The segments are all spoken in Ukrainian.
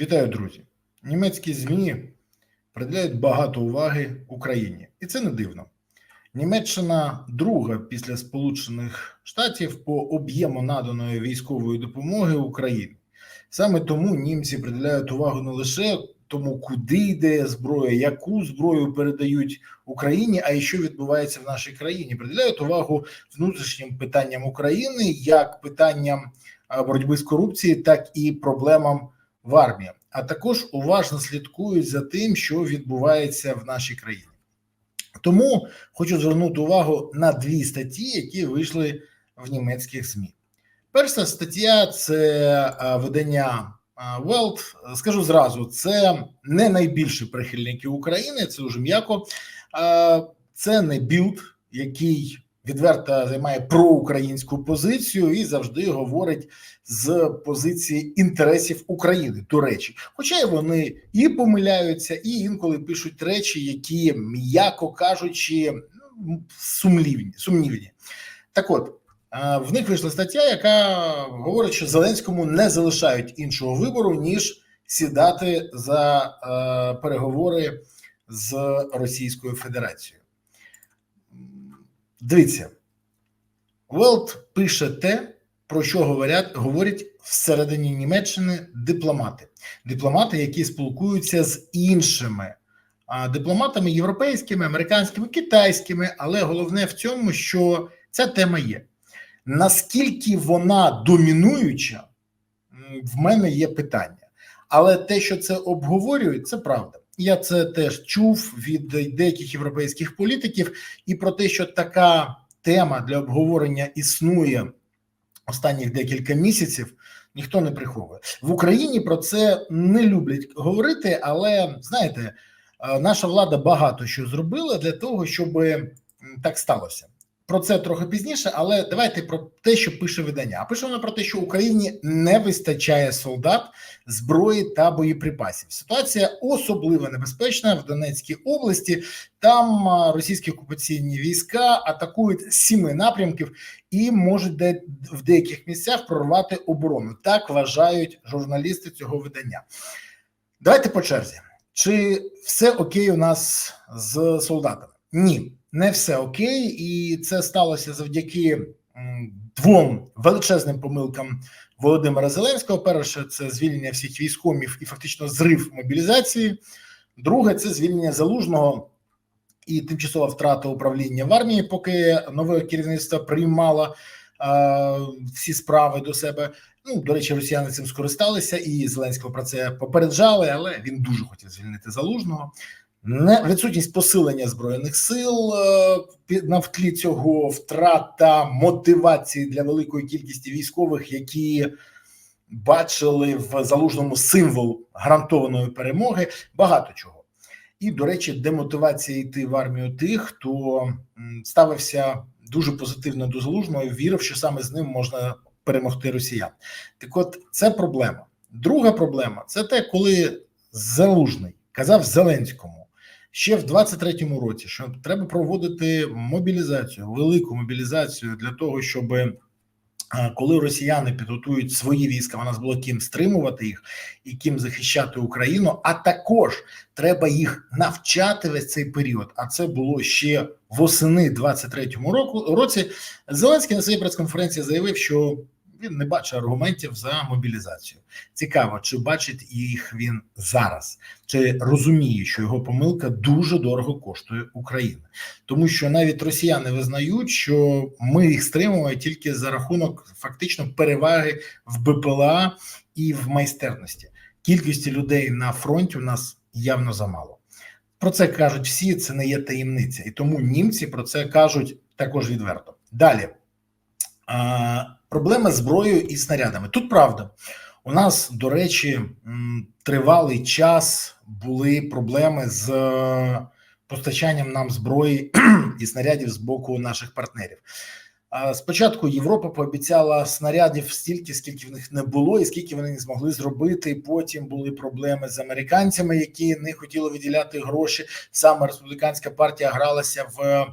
Вітаю, друзі! Німецькі ЗМІ приділяють багато уваги Україні, і це не дивно. Німеччина друга після Сполучених Штатів по об'єму наданої військової допомоги Україні. Саме тому німці приділяють увагу не лише тому, куди йде зброя, яку зброю передають Україні, а й що відбувається в нашій країні. Приділяють увагу внутрішнім питанням України, як питанням боротьби з корупцією, так і проблемам в армії, а також уважно слідкують за тим, що відбувається в нашій країні. Тому хочу звернути увагу на дві статті, які вийшли в німецьких ЗМІ. Перша стаття це видання Welt. Скажу зразу, це не найбільші прихильники України, це вже м'яко. Це не білд, який відверто займає проукраїнську позицію і завжди говорить з позиції інтересів України. До речі, хоча й вони і помиляються, і інколи пишуть речі, які м'яко кажучи, ну, сумнівні. сумнівні. Так, от е, в них вийшла стаття, яка говорить, що Зеленському не залишають іншого вибору ніж сідати за е, переговори з Російською Федерацією. Дивіться, Велт пише те, про що говорять говорять всередині Німеччини дипломати, дипломати, які спілкуються з іншими дипломатами європейськими, американськими, китайськими. Але головне в цьому, що ця тема є. Наскільки вона домінуюча, в мене є питання. Але те, що це обговорюють, це правда. Я це теж чув від деяких європейських політиків, і про те, що така тема для обговорення існує останніх декілька місяців, ніхто не приховує в Україні. Про це не люблять говорити, але знаєте, наша влада багато що зробила для того, щоб так сталося. Про це трохи пізніше, але давайте про те, що пише видання. А пише вона про те, що Україні не вистачає солдат, зброї та боєприпасів. Ситуація особливо небезпечна в Донецькій області. Там російські окупаційні війська атакують сіми напрямків і можуть де в деяких місцях прорвати оборону. Так вважають журналісти цього видання. Давайте по черзі. Чи все окей у нас з солдатами? Ні не все окей, і це сталося завдяки двом величезним помилкам Володимира Зеленського. Перше це звільнення всіх військомів і фактично зрив мобілізації. Друге це звільнення залужного і тимчасова втрата управління в армії, поки нове керівництво приймало е, всі справи до себе. Ну до речі, росіяни цим скористалися, і Зеленського про це попереджали, але він дуже хотів звільнити залужного не відсутність посилення збройних сил е, на цього втрата мотивації для великої кількості військових, які бачили в залужному символ гарантованої перемоги. Багато чого. І, до речі, демотивація йти в армію тих, хто ставився дуже позитивно до залужного вірив, що саме з ним можна перемогти росіян. Так, от це проблема. Друга проблема це те, коли залужний казав Зеленському ще в 23-му році, що треба проводити мобілізацію, велику мобілізацію для того, щоб коли росіяни підготують свої війська, у нас було ким стримувати їх і ким захищати Україну. А також треба їх навчати весь цей період. А це було ще восени 23-му року році. Зеленський на своїй прес-конференції заявив, що він не бачить аргументів за мобілізацію. Цікаво, чи бачить їх він зараз, чи розуміє, що його помилка дуже дорого коштує Україна, тому що навіть росіяни визнають, що ми їх стримуємо тільки за рахунок фактично переваги в БПЛА і в майстерності. Кількості людей на фронті у нас явно замало. Про це кажуть всі, це не є таємниця, і тому німці про це кажуть також відверто. Далі. Проблема зброєю і снарядами. Тут правда, у нас, до речі, тривалий час були проблеми з е, постачанням нам зброї і снарядів з боку наших партнерів. Спочатку Європа пообіцяла снарядів стільки, скільки в них не було, і скільки вони не змогли зробити. Потім були проблеми з американцями, які не хотіли виділяти гроші. Саме республіканська партія гралася в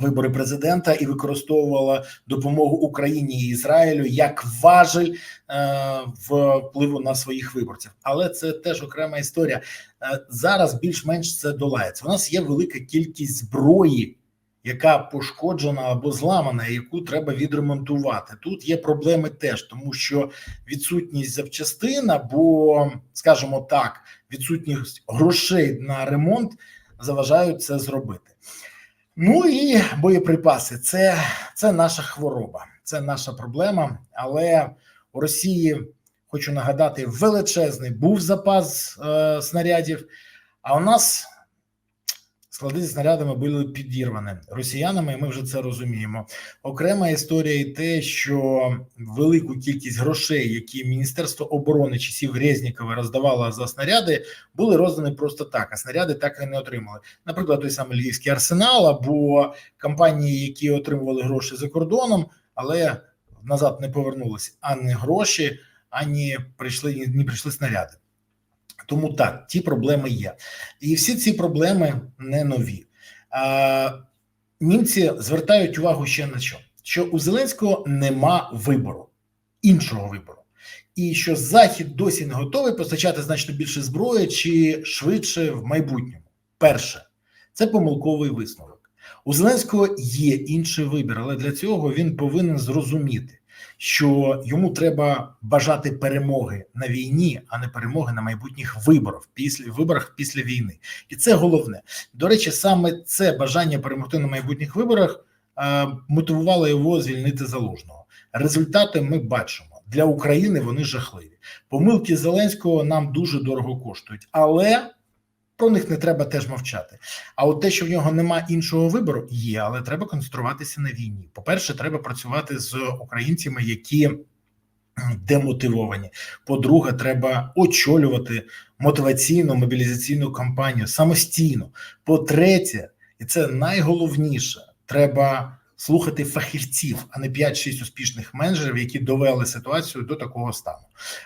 вибори президента і використовувала допомогу Україні і Ізраїлю як важель е, впливу на своїх виборців. Але це теж окрема історія. Е, зараз більш-менш це долається. У нас є велика кількість зброї. Яка пошкоджена або зламана, яку треба відремонтувати. Тут є проблеми теж, тому що відсутність запчастин або, скажімо так, відсутність грошей на ремонт заважають це зробити. Ну і боєприпаси це, це наша хвороба, це наша проблема. Але у Росії хочу нагадати, величезний був запас е, снарядів. А у нас склади зі снарядами були підірвані росіянами. Ми вже це розуміємо. Окрема історія і те, що велику кількість грошей, які Міністерство оборони часів Резнікова роздавало за снаряди, були роздані просто так. А снаряди так і не отримали. Наприклад, той самий Львівський арсенал або компанії, які отримували гроші за кордоном, але назад не повернулися ані гроші, ані прийшли не прийшли снаряди. Тому так, ті проблеми є, і всі ці проблеми не нові. А, Німці звертають увагу ще на що: що у Зеленського нема вибору, іншого вибору, і що Захід досі не готовий постачати значно більше зброї чи швидше в майбутньому. Перше, це помилковий висновок. У Зеленського є інший вибір, але для цього він повинен зрозуміти що йому треба бажати перемоги на війні, а не перемоги на майбутніх виборах після виборах після війни, і це головне. До речі, саме це бажання перемогти на майбутніх виборах е, мотивувало його звільнити залужного. Результати ми бачимо для України. Вони жахливі. Помилки Зеленського нам дуже дорого коштують, але про них не треба теж мовчати. А от те, що в нього нема іншого вибору, є, але треба концентруватися на війні. По перше, треба працювати з українцями, які демотивовані. По-друге, треба очолювати мотиваційну мобілізаційну кампанію самостійно. По-третє, і це найголовніше, треба слухати фахівців, а не 5-6 успішних менеджерів, які довели ситуацію до такого стану.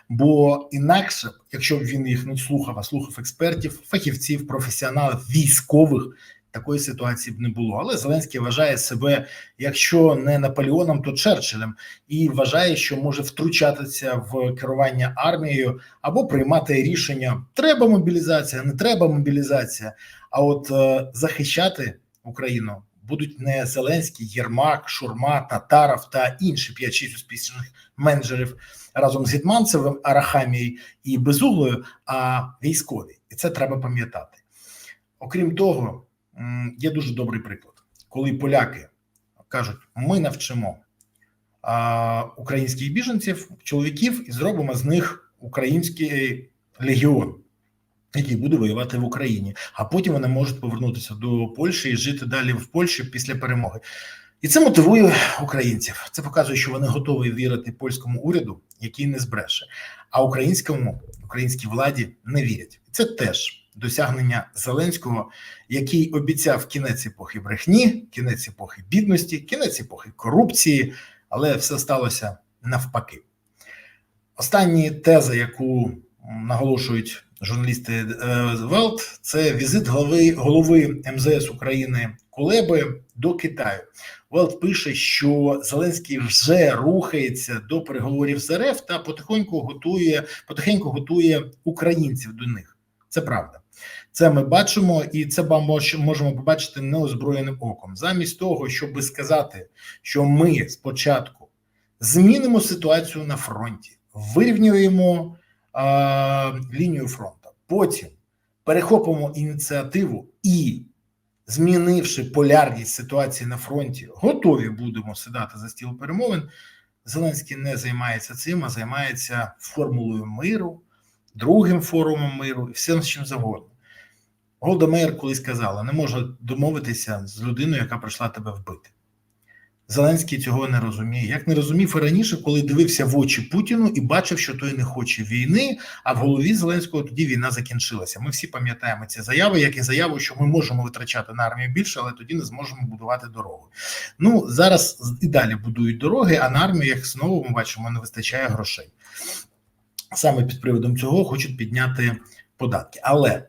Бо інакше, якщо б він їх не слухав, а слухав експертів, фахівців, професіоналів, військових. Такої ситуації б не було, але Зеленський вважає себе, якщо не Наполеоном, то Черчиллем, і вважає, що може втручатися в керування армією або приймати рішення: треба мобілізація, не треба мобілізація. А от е, захищати Україну будуть не Зеленський, Єрмак, Шурма, Татаров та інші 5-6 успішних менеджерів разом з Гетманцевим, Арахамією і Безуглою, а військові, і це треба пам'ятати. Окрім того, є дуже добрий приклад, коли поляки кажуть: ми навчимо українських біженців, чоловіків і зробимо з них український легіон який буде воювати в Україні, а потім вони можуть повернутися до Польщі і жити далі в Польщі після перемоги. І це мотивує українців. Це показує, що вони готові вірити польському уряду, який не збреше, а українському українській владі не вірять. Це теж досягнення Зеленського, який обіцяв кінець епохи брехні, кінець епохи бідності, кінець епохи корупції, але все сталося навпаки. Останні теза, яку наголошують журналісти Велт, це візит голови голови МЗС України Кулеби до Китаю. Велт пише, що Зеленський вже рухається до переговорів з РФ та потихеньку готує потихеньку готує українців до них. Це правда. Це ми бачимо, і це можемо побачити неозброєним оком. Замість того, щоб сказати, що ми спочатку змінимо ситуацію на фронті, вирівнюємо лінію фронту. Потім перехопимо ініціативу і, змінивши полярність ситуації на фронті, готові будемо сідати за стіл перемовин. Зеленський не займається цим, а займається формулою миру, другим форумом миру і всім чим завгодно. Голда Меєр колись казала: не можна домовитися з людиною, яка прийшла тебе вбити. Зеленський цього не розуміє. Як не розумів і раніше, коли дивився в очі Путіну і бачив, що той не хоче війни. А в голові Зеленського тоді війна закінчилася. Ми всі пам'ятаємо ці заяви, як і заяву, що ми можемо витрачати на армію більше, але тоді не зможемо будувати дороги. Ну зараз і далі будують дороги, а на армію, як знову ми бачимо, не вистачає грошей. Саме під приводом цього хочуть підняти податки. Але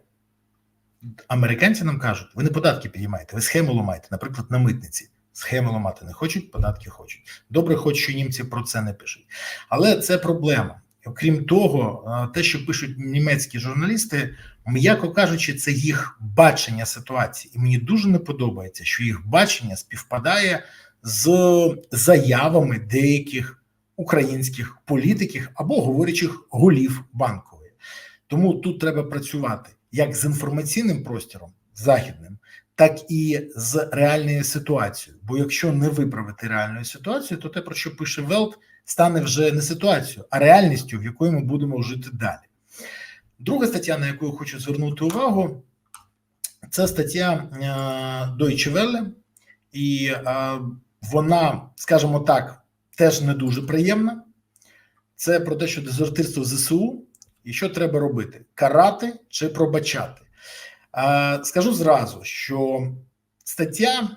американці нам кажуть: ви не податки підіймаєте, ви схему ламаєте, наприклад, на митниці. Схеми ламати не хочуть, податки хочуть. Добре, хоч що німці про це не пишуть. Але це проблема. Окрім того, е, те, що пишуть німецькі журналісти, м'яко кажучи, це їх бачення ситуації, і мені дуже не подобається, що їх бачення співпадає з заявами деяких українських політиків або говорячих голів банкової. Тому тут треба працювати як з інформаційним простором західним, так і з реальною ситуацією. Бо якщо не виправити реальну ситуацію, то те, про що пише Велт, стане вже не ситуацією, а реальністю, в якої ми будемо жити далі. Друга стаття, на яку я хочу звернути увагу, це стаття е, Deutsche Welle, і е, вона, скажімо так, теж не дуже приємна. Це про те, що дезертирство ЗСУ і що треба робити: карати чи пробачати. Е, скажу зразу, що стаття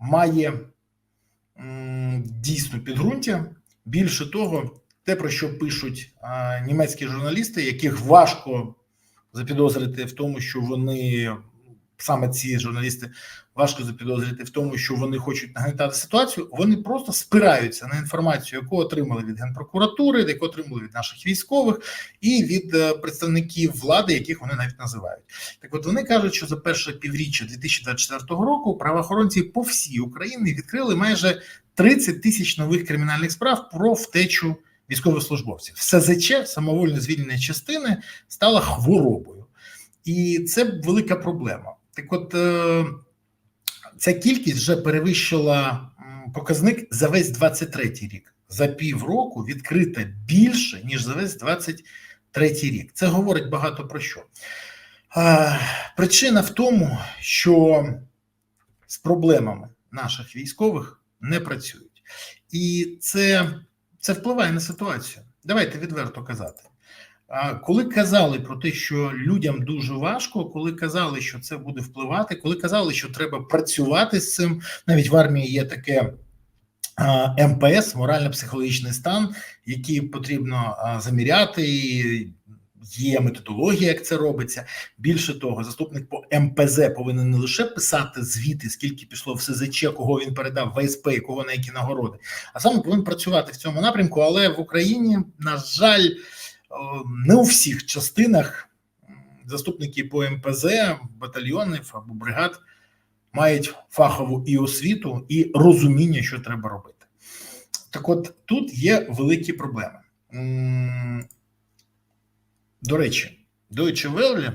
має дійсно підґрунтя. Більше того, те, про що пишуть німецькі журналісти, яких важко запідозрити в тому, що вони саме ці журналісти важко запідозрити в тому, що вони хочуть нагнетати ситуацію. Вони просто спираються на інформацію, яку отримали від генпрокуратури, яку отримали від наших військових і від е, представників влади, яких вони навіть називають. Так, от вони кажуть, що за перше півріччя 2024 року правоохоронці по всій Україні відкрили майже 30 тисяч нових кримінальних справ про втечу військовослужбовців. СЗЧ, самовольне звільнення частини, стала хворобою, і це велика проблема. Так, от е, ця кількість вже перевищила показник за весь 23-й рік. За півроку відкрита більше ніж за весь 23-й рік. Це говорить багато про що. Причина в тому, що з проблемами наших військових не працюють, і це, це впливає на ситуацію. Давайте відверто казати. Коли казали про те, що людям дуже важко, коли казали, що це буде впливати, коли казали, що треба працювати з цим, навіть в армії є таке МПС, морально-психологічний стан, який потрібно заміряти. Є методологія, як це робиться. Більше того, заступник по МПЗ повинен не лише писати звіти, скільки пішло в СЗЧ, кого він передав в ВСП, кого на які нагороди, а саме повинен працювати в цьому напрямку. Але в Україні, на жаль, не у всіх частинах заступники по МПЗ, батальйонів або бригад мають фахову і освіту, і розуміння, що треба робити. Так, от тут є великі проблеми. До речі, Deutsche Welle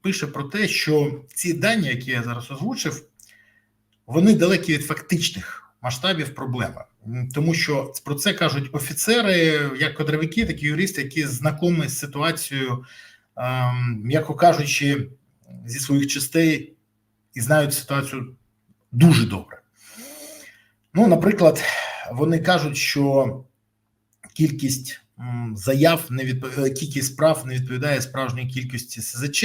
пише про те, що ці дані, які я зараз озвучив, вони далекі від фактичних масштабів проблеми, тому що про це кажуть офіцери, як кадровики, так і юристи, які знакомі з ситуацією, ем, м'яко кажучи, зі своїх частей і знають ситуацію дуже добре. Ну, наприклад, вони кажуть, що кількість заяв не відповідає, кількість справ не відповідає справжньої кількості СЗЧ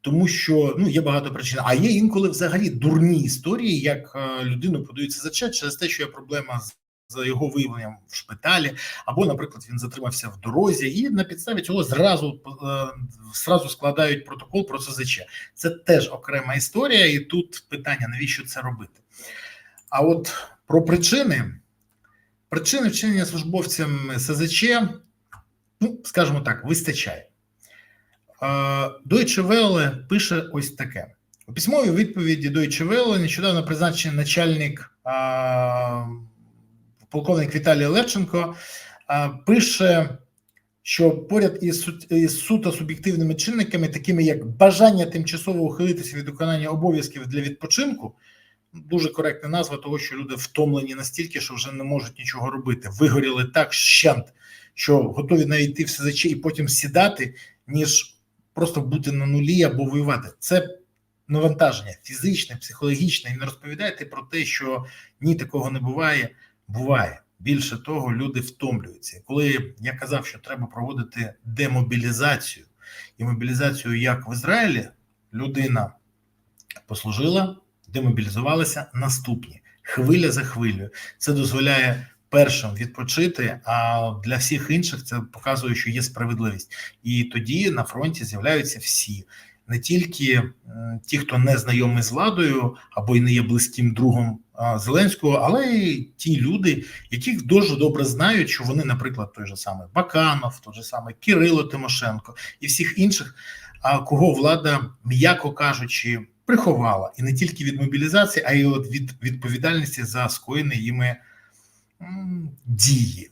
тому що ну є багато причин. А є інколи взагалі дурні історії, як е, людину подаються за чат через те, що є проблема з. За його виявленням в шпиталі, або, наприклад, він затримався в дорозі, і на підставі цього зразу е, зразу складають протокол про СЗЧ. Це теж окрема історія, і тут питання: навіщо це робити? А от про причини причини вчинення службовцям СЗЧ, ну скажімо так, вистачає. Deutsche Welle пише ось таке. У письмовій відповіді Deutsche Welle нещодавно призначений начальник полковник Віталій Левченко пише, що поряд із, із суто суб'єктивними чинниками, такими як бажання тимчасово ухилитися від виконання обов'язків для відпочинку, дуже коректна назва того, що люди втомлені настільки, що вже не можуть нічого робити. Вигоріли так щент, що готові навіть йти в СЗЧ і потім сідати, ніж просто бути на нулі або воювати. Це навантаження фізичне, психологічне. І не розповідайте про те, що ні, такого не буває. Буває. Більше того, люди втомлюються. Коли я казав, що треба проводити демобілізацію і мобілізацію, як в Ізраїлі, людина послужила, демобілізувалася наступні хвиля за хвилею. Це дозволяє першим відпочити, а для всіх інших це показує, що є справедливість, і тоді на фронті з'являються всі. не тільки ті, хто не знайомий з владою або й не є близьким другом Зеленського, але й ті люди, яких дуже добре знають, що вони, наприклад, той же самий Баканов, той же самий Кирило Тимошенко і всіх інших, кого влада, м'яко кажучи, приховала і не тільки від мобілізації, а й від відповідальності за скоєні їми дії,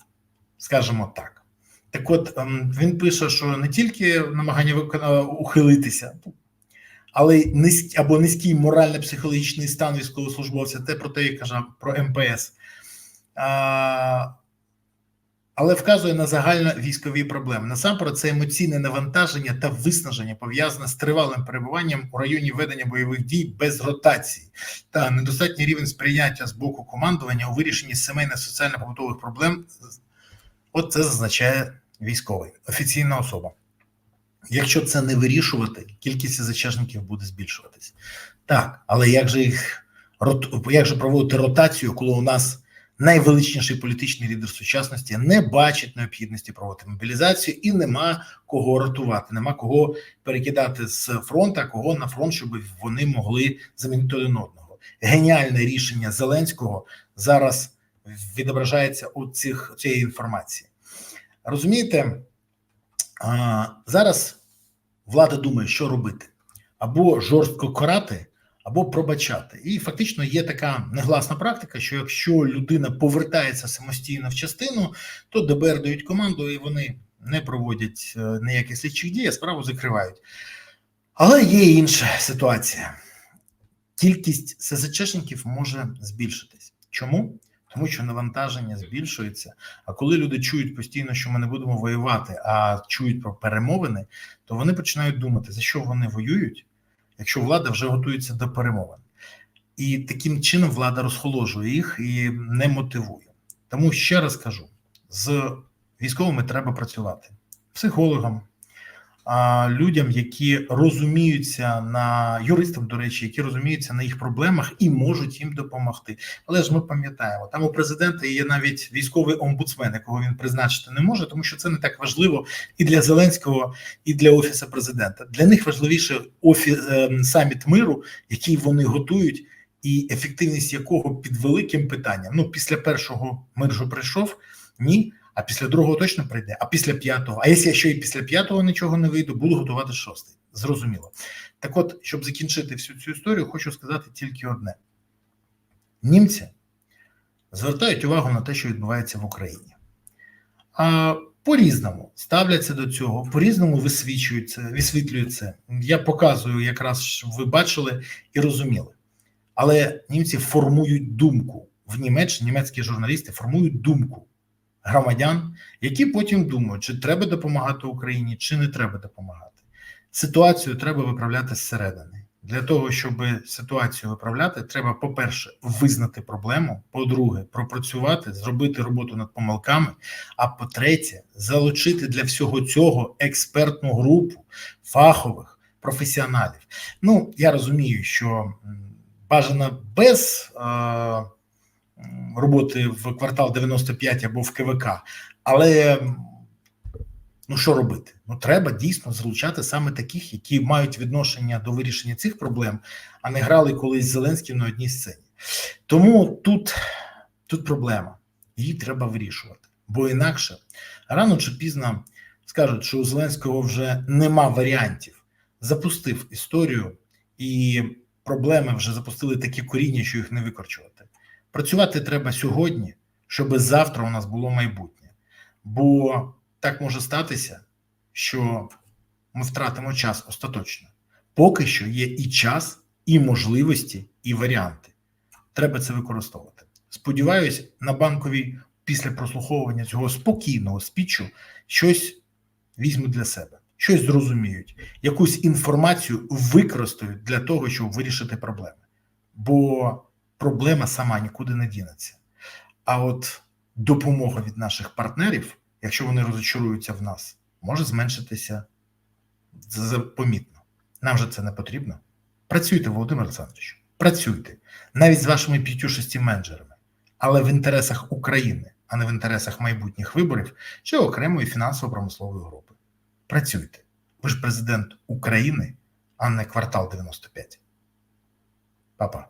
скажімо так. Так от ем, він пише, що не тільки намагання ухилитися, але низь, або низький морально-психологічний стан військовослужбовця, те про те, я кажу про МПС, але вказує на загально військові проблеми. Насамперед, це емоційне навантаження та виснаження пов'язане з тривалим перебуванням у районі ведення бойових дій без ротації та недостатній рівень сприйняття з боку командування у вирішенні сімейно-соціально-побутових проблем. От це зазначає військовий, офіційна особа. Якщо це не вирішувати, кількість СЗЧшників буде збільшуватись. Так, але як же їх як же проводити ротацію, коли у нас найвеличніший політичний лідер сучасності не бачить необхідності проводити мобілізацію і нема кого ротувати, нема кого перекидати з фронту, кого на фронт, щоб вони могли замінити один одного. Геніальне рішення Зеленського зараз відображається у цих цієї інформації. Розумієте, зараз влада думає, що робити: або жорстко карати, або пробачати. І фактично є така негласна практика, що якщо людина повертається самостійно в частину, то ДБР дають команду, і вони не проводять е, ніяких слідчих дій, а справу закривають. Але є інша ситуація. Кількість СЗЧшників може збільшитись. Чому? Тому що навантаження збільшується. А коли люди чують постійно, що ми не будемо воювати, а чують про перемовини, то вони починають думати, за що вони воюють, якщо влада вже готується до перемовин. І таким чином влада розхоложує їх і не мотивує. Тому ще раз кажу: з військовими треба працювати, психологам, а, людям, які розуміються на юристам, до речі, які розуміються на їх проблемах і можуть їм допомогти. Але ж ми пам'ятаємо, там у президента є навіть військовий омбудсмен, якого він призначити не може, тому що це не так важливо і для Зеленського, і для офісу президента. Для них важливіше офіс е, саміт миру, який вони готують, і ефективність якого під великим питанням. Ну, після першого мир же прийшов, ні. А після другого точно прийде, а після п'ятого. А якщо ще і після п'ятого нічого не вийду, буду готувати шостий. Зрозуміло. Так от, щоб закінчити всю цю історію, хочу сказати тільки одне: німці звертають увагу на те, що відбувається в Україні. А по-різному ставляться до цього, по-різному висвічуються, висвітлюються. Я показую, якраз щоб ви бачили і розуміли. Але німці формують думку в Німеччині, німецькі журналісти формують думку громадян, які потім думають, чи треба допомагати Україні, чи не треба допомагати. Ситуацію треба виправляти зсередини. Для того, щоб ситуацію виправляти, треба, по-перше, визнати проблему, по-друге, пропрацювати, зробити роботу над помилками. А по-третє, залучити для всього цього експертну групу фахових професіоналів. Ну, я розумію, що бажано без. Е- роботи в квартал 95 або в КВК. Але ну що робити? Ну треба дійсно залучати саме таких, які мають відношення до вирішення цих проблем, а не грали колись Зеленським на одній сцені. Тому тут, тут проблема. Її треба вирішувати. Бо інакше рано чи пізно скажуть, що у Зеленського вже нема варіантів. Запустив історію, і проблеми вже запустили такі коріння, що їх не викорчувати. Працювати треба сьогодні, щоб завтра у нас було майбутнє. Бо так може статися, що ми втратимо час остаточно. Поки що є і час, і можливості, і варіанти. Треба це використовувати. Сподіваюсь, на банковій після прослуховування цього спокійного спічу щось візьмуть для себе, щось зрозуміють, якусь інформацію використають для того, щоб вирішити проблеми. Бо проблема сама нікуди не дінеться. А от допомога від наших партнерів, якщо вони розочаруються в нас, може зменшитися помітно. Нам же це не потрібно. Працюйте, Володимир Олександрович, працюйте навіть з вашими п'ятю-шести менеджерами, але в інтересах України, а не в інтересах майбутніх виборів чи окремої фінансово-промислової групи. Працюйте. Ви ж президент України, а не квартал 95. Па-па.